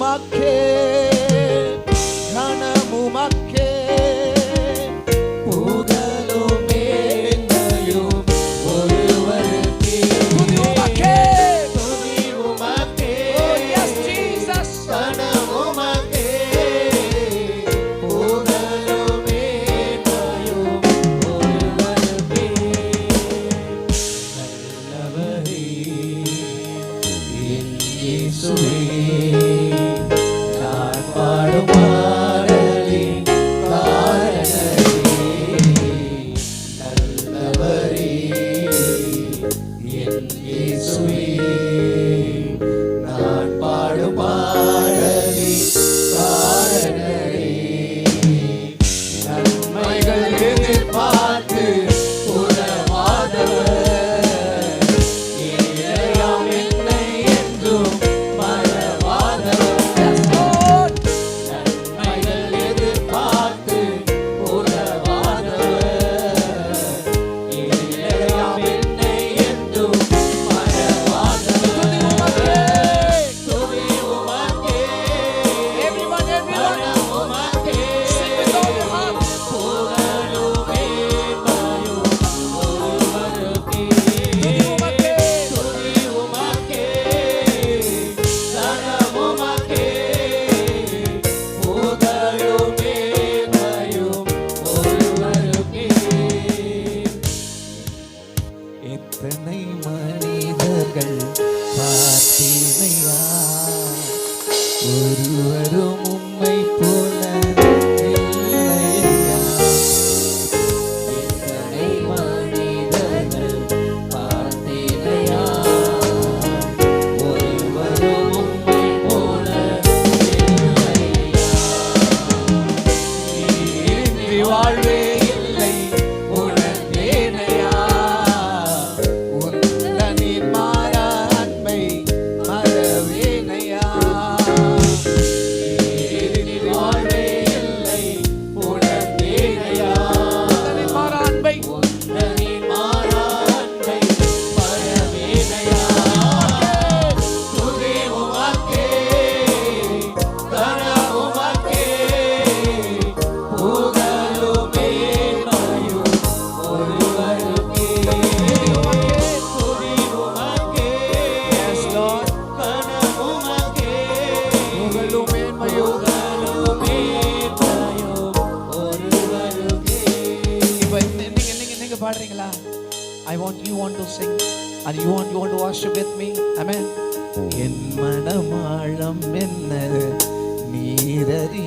my care. It's sweet. எத்தனை மனிதர்கள் பார்த்தீனையா ஒருவரும் உம்மை போல வாழ்வே இல்லைங்களா I want you want to sing and you want you want to wash with me ஐமே என் மனமாழம் என்ன? நீரறி